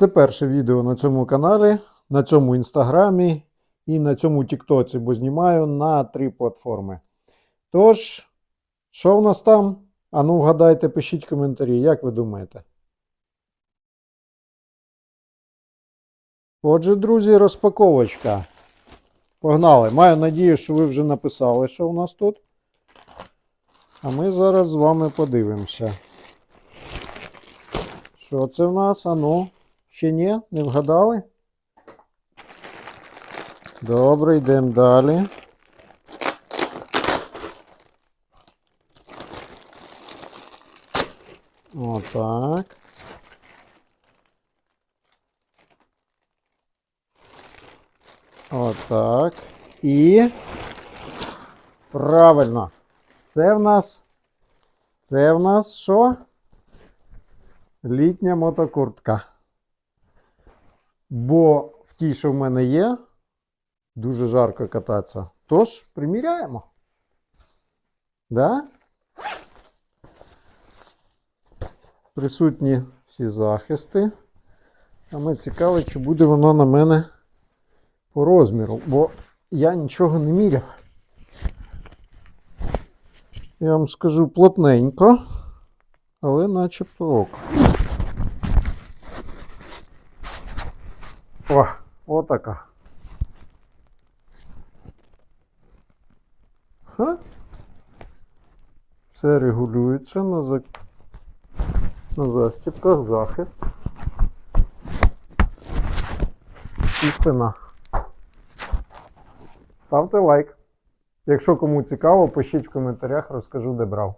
Це перше відео на цьому каналі, на цьому інстаграмі і на цьому Тіктоці, бо знімаю на три платформи. Тож, що в нас там? А ну вгадайте, пишіть коментарі, як ви думаєте? Отже, друзі, розпаковочка. Погнали. Маю надію, що ви вже написали, що у нас тут. А ми зараз з вами подивимося. Що це в нас? А ну, ще ні? Не вгадали? Добре, йдемо далі. Отак. Отак. І. Правильно. Це в нас. Це в нас що? Літня мотокуртка. Бо в тій, що в мене є, дуже жарко кататися. Тож, приміряємо. Да? Присутні всі захисти. Саме цікаве, чи буде воно на мене по розміру, бо я нічого не міряв. Я вам скажу плотненько, але начебто ок. О, отака. Ха? Все регулюється на, за... на застіпках захист. І спина. Ставте лайк. Якщо кому цікаво, пишіть в коментарях, розкажу, де брав.